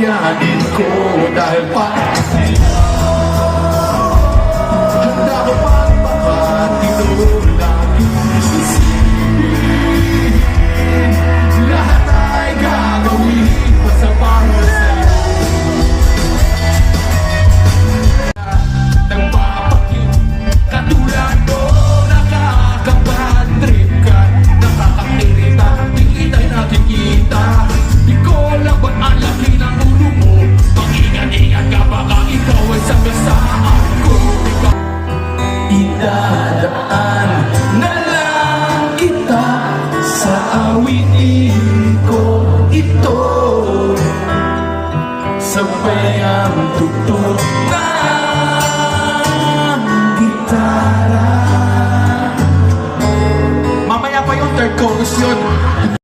Kakayanin ko dahil pa Idadaan na lang kita. Sa awitin ko ito. Sabay ang tugtog ng gitara. Mamaya pa yung third chorus yun.